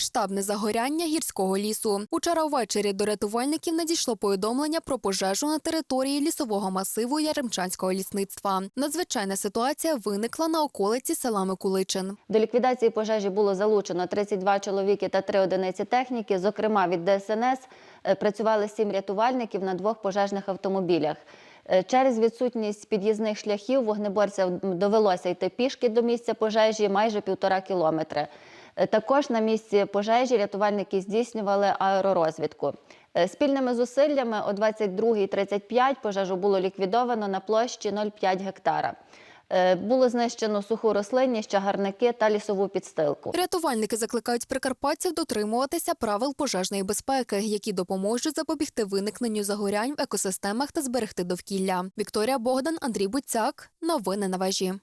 Масштабне загоряння гірського лісу. Учора ввечері до рятувальників надійшло повідомлення про пожежу на території лісового масиву Яремчанського лісництва. Надзвичайна ситуація виникла на околиці села Микуличин. До ліквідації пожежі було залучено 32 чоловіки та 3 одиниці техніки. Зокрема, від ДСНС е, працювали 7 рятувальників на двох пожежних автомобілях. Е, Через відсутність під'їзних шляхів вогнеборцям довелося йти пішки до місця пожежі майже півтора кілометри. Е, Також на місці пожежі рятувальники здійснювали аеророзвідку. Е, Спільними зусиллями о 22.35 пожежу було ліквідовано на площі 0,5 гектара. Е, Було знищено суху рослинність, чагарники та лісову підстилку. Рятувальники закликають прикарпатців дотримуватися правил пожежної безпеки, які допоможуть запобігти виникненню загорянь в екосистемах та зберегти довкілля. Вікторія Богдан, Андрій Буцяк. Новини на вежі.